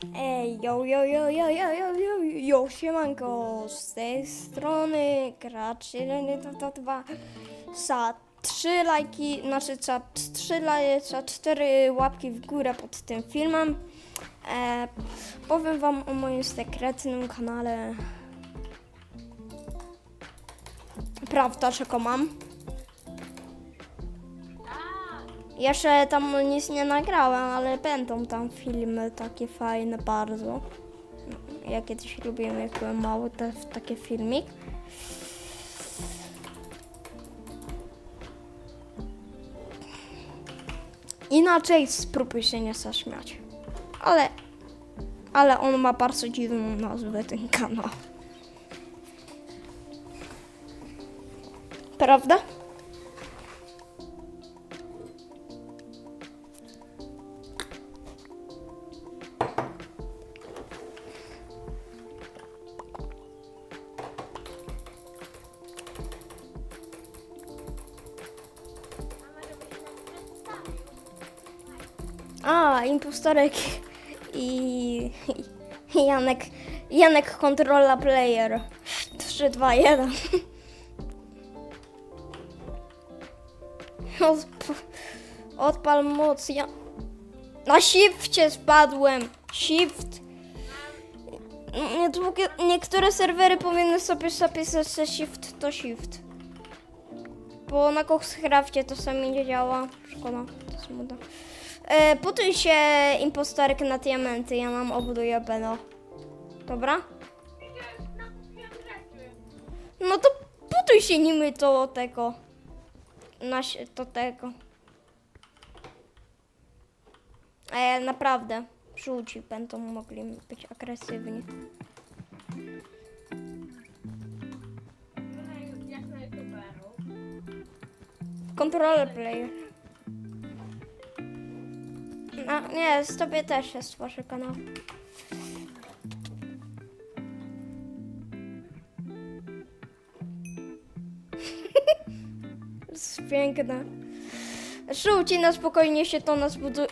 Ej, yo, yo, yo, yo, yo, yo, yo, yo, siemanko, z tej strony gracz 1, za 3 lajki, znaczy za 3 lajki, za 4 łapki w górę pod tym filmem. E, powiem wam o moim sekretnym kanale. Prawda, czego mam? Jeszcze tam nic nie nagrałem, ale będą tam filmy takie fajne bardzo. Ja kiedyś lubiłem, jak byłem mały, te, filmik. Inaczej spróbuj się nie zaśmiać. Ale, ale on ma bardzo dziwną nazwę, ten kanał. Prawda? A, impostorek i, i Janek, Janek kontrola player. 3, 2, 1. Odp- Odpal moc. Ja... Na shifcie spadłem. Shift. Nie, długie, niektóre serwery powinny sobie zapisać, że shift to shift. Bo na Coxcrafcie to sami nie działa. Szkoda, to smutno. E, się impostorek na diamenty, ja nam obuduję Beno. Dobra? No to putuj się nimi do tego. Na, do tego. E, naprawdę. Żółci będą mogli być agresywni. Controller player. A, nie, z tobie też jest wasz kanał. jest piękne. Żółci na spokojnie się to nas buduje.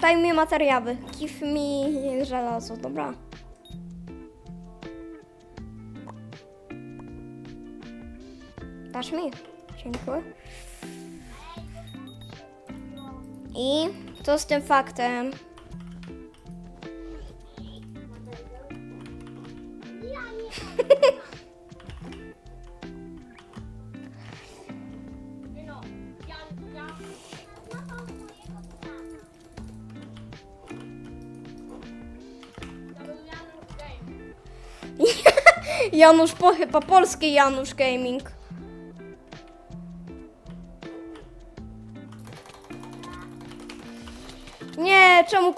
Daj mi materiały. Give mi żelazo, dobra. Dasz mi? Dziękuję. I co z tym faktem? Janusz po chyba polski Janusz Gaming.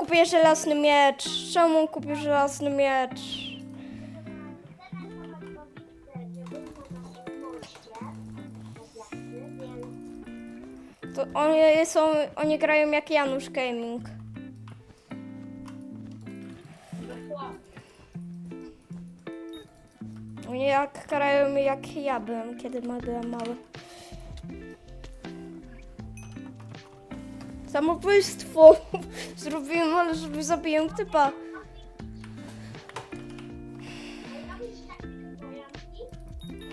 Kupię żelazny miecz? Czemu kupię żelazny miecz? To oni są, oni grają jak Janusz Gaming. Oni jak grają jak ja byłem, kiedy byłem mały. Samobójstwo zrobiłem, ale żeby zabiję typa.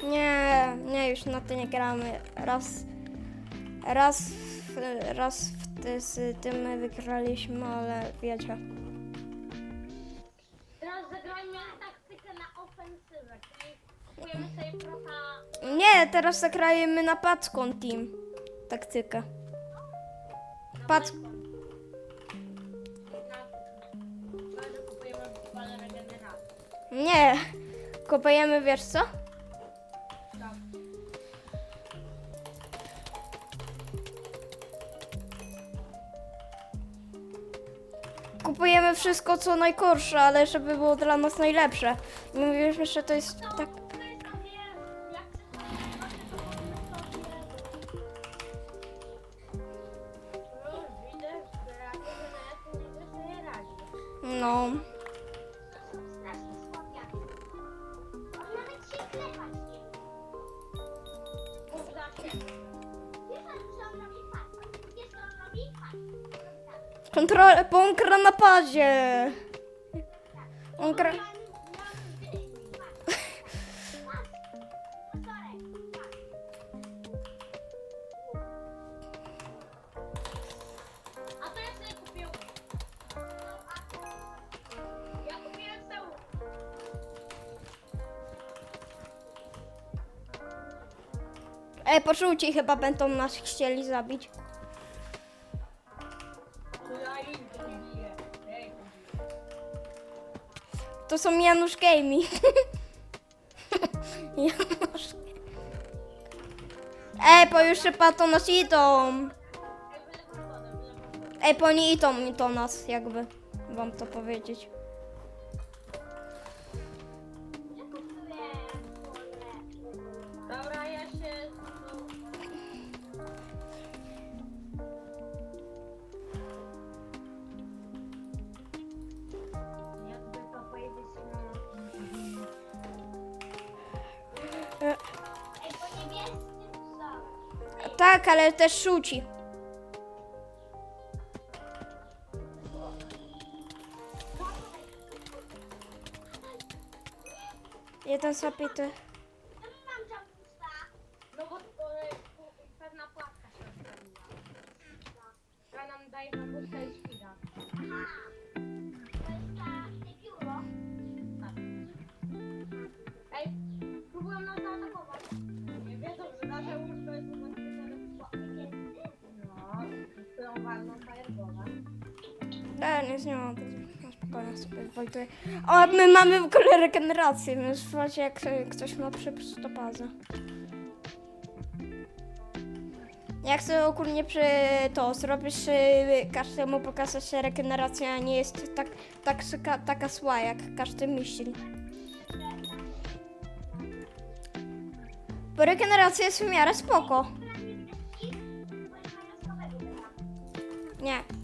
Nie, nie, już na to nie gramy. Raz, raz, raz w ty, z tym wygraliśmy, ale wiecie. Teraz zagrajmy taktykę na ofensywę, czyli kupujemy sobie prota... Nie, teraz zagrajemy na Packon Team. Taktykę. Nie. Kupujemy, wiesz co? Kupujemy wszystko, co najgorsze, ale żeby było dla nas najlepsze. I Mówisz, że to jest tak... Kontrola, bo on gra na padzie. On gra... E, poczujcie, chyba będą nas chcieli zabić. To są Janusz Gaming. Janusz. Ej, bo już chyba to nas idą. Ej, bo oni idą to nas, jakby wam to powiedzieć. Tak, ale też szuci. Jeden zapity. Zmieniam. Na spokojnie sobie wojtuję. O, my mamy w ogóle regenerację, więc słuchajcie, jak ktoś ma przepis to bazę. Jak sobie ogólnie przy to zrobisz y, każdemu pokazać, że regeneracja nie jest tak, tak, taka, taka jak każdy myśli. Bo regeneracja jest w miarę spoko. Nie.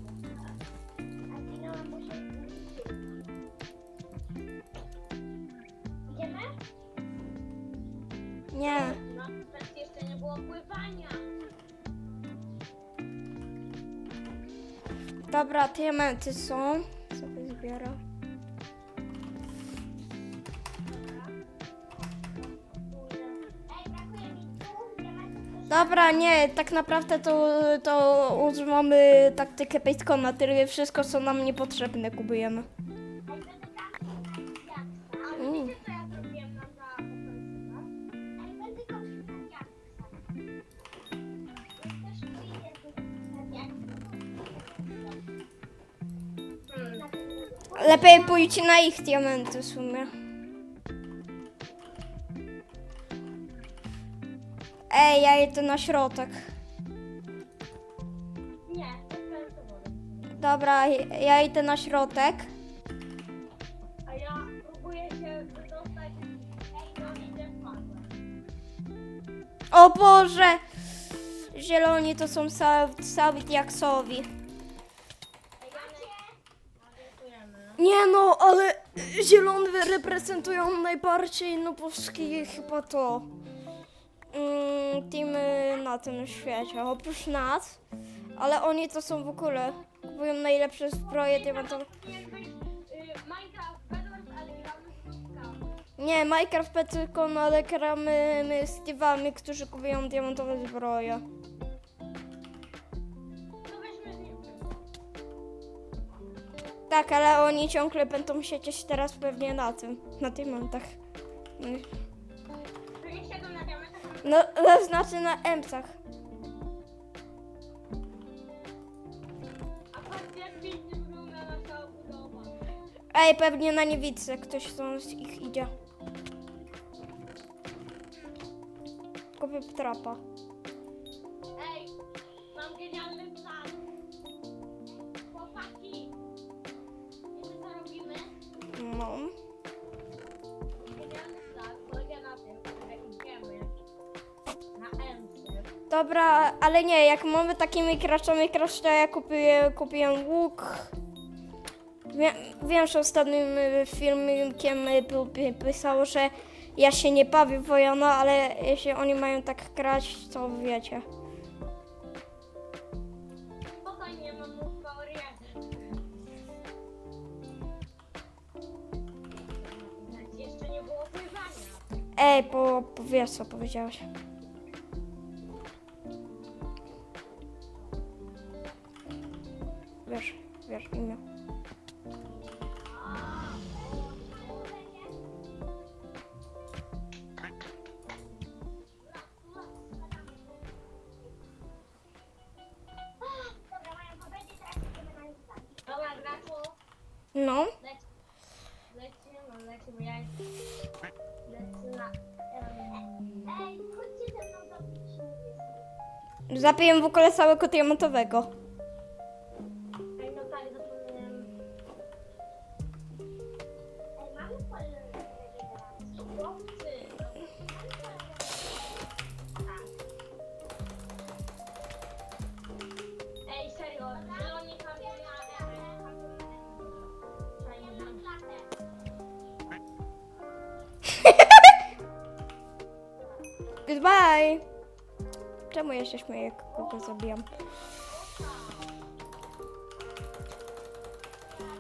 Nie. No, wtedy jeszcze nie było pływania. Dobra, diamenty są. Sobie tu Dobra, nie, tak naprawdę to, to używamy taktykę Pejtkona, tyle wszystko co nam niepotrzebne kupujemy. Lepiej pójdź na ich diamenty w sumie. Ej, ja idę na środek. Nie. Dobra, ja idę na środek. A ja próbuję się wydostać. Ej, no idę. O Boże! Zieloni to są sa- sami diaksowi. Ej, Janek, dziękujemy. Nie no, ale zielone reprezentują najbardziej nubowski chyba to mm, teamy na tym świecie, oprócz nas, ale oni to są w ogóle, kupują najlepsze zbroje diamentowe. Nie, Minecraft tylko, no ale gramy my z Steve'ami, którzy kupują diamentowe zbroje. Tak, ale oni ciągle będą siedzieć teraz pewnie na tym, na diamentach. No, siedzą na diamentach. No, to znaczy na emcach. A patrzcie jak pięknie wygląda nasza budowa. Ej, pewnie na niewidce ktoś z ich idzie. Kupię trapa. Ej, mam genialny plan. Dobra, ale nie, jak mamy takie mikracza, mikracz, to ja kupię, kupiłem łuk. Wiem, wiem, że ostatnim y, filmikiem y, y, pisało, że ja się nie bawię w ale jeśli oni mają tak grać, to wiecie. Ej, po, po wiesz co powiedziałeś. Ze mną do piśni. zapiję w ogóle całego diamentowego. Czemu ja się śmieję, jak kogo zabijam?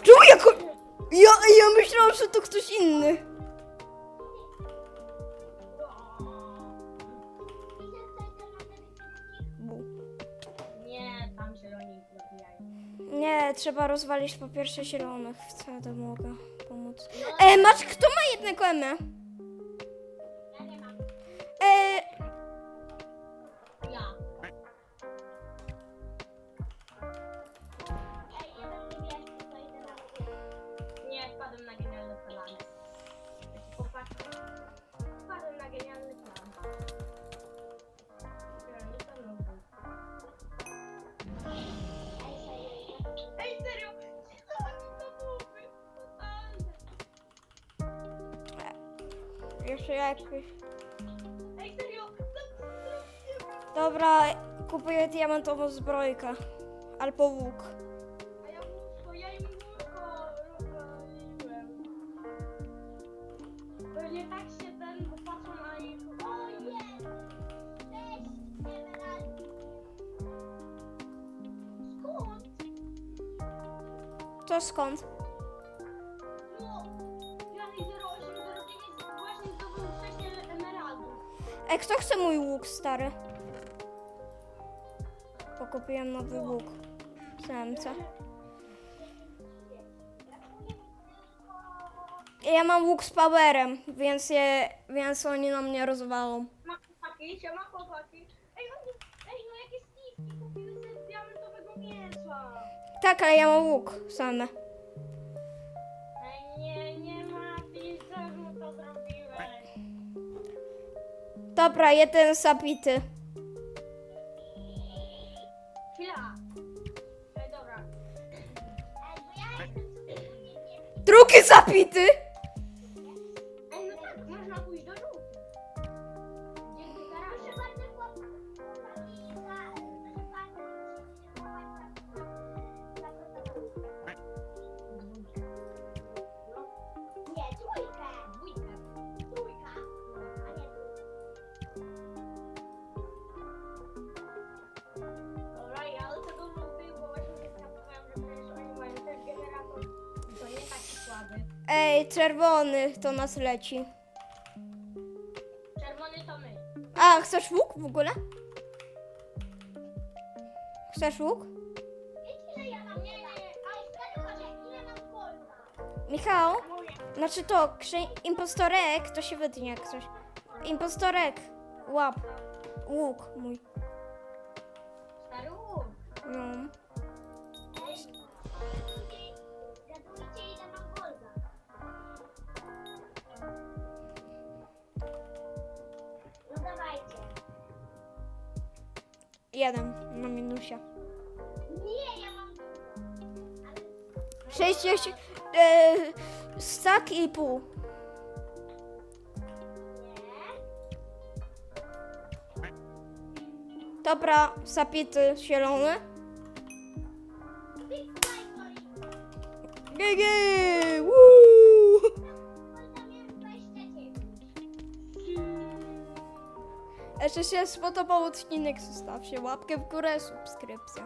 Czemu jako... Ja, ja myślałam, że to ktoś inny. Nie, tam zieloni zabijają. Nie, trzeba rozwalić po pierwsze zielonych. Wtedy mogę pomóc. E, masz, kto ma jednego M? Popatrz. Wpadłem na genialny plan. Lubię. Ej, serio, to lubię! Totalnie! jeszcze jakoś... Ej, serio! Dobra, kupuję diamentową zbrojkę. Albo łuk. To skąd? No, Jani 0809 właśnie zdobył 6 emeraldów. E, kto chce mój łuk, stary? Pokupiłem nowy łuk. CMC. Ja mam łuk z powerem, więc, je, więc oni na mnie rozwalą. Ma chłopaki, siema chłopaki. Tak, ale ja mam łuk same. Ej, nie, nie ma, czemu to zrobiłeś? Dobra, jeden zabity. Chwila. Ej, dobra. Drugi zabity! Ej, czerwony to nas leci. Czerwony to my. A, chcesz łuk w ogóle? Chcesz łuk? Wiecie, ile ja mam? Nie, nie, nie. Ale stary, patrz, ile mam golda. Michał? Znaczy to, krzy- impostorek to się wytnie jak coś. Impostorek, łap. Łuk mój. Stary łuk. No. Jeden na minusie. Nie, ja mam dużo. Ale 60. E, i pół. Dobra, zapity zielony. Big Jeszcze się spodobał odcinek, zostawcie łapkę w górę, subskrypcję.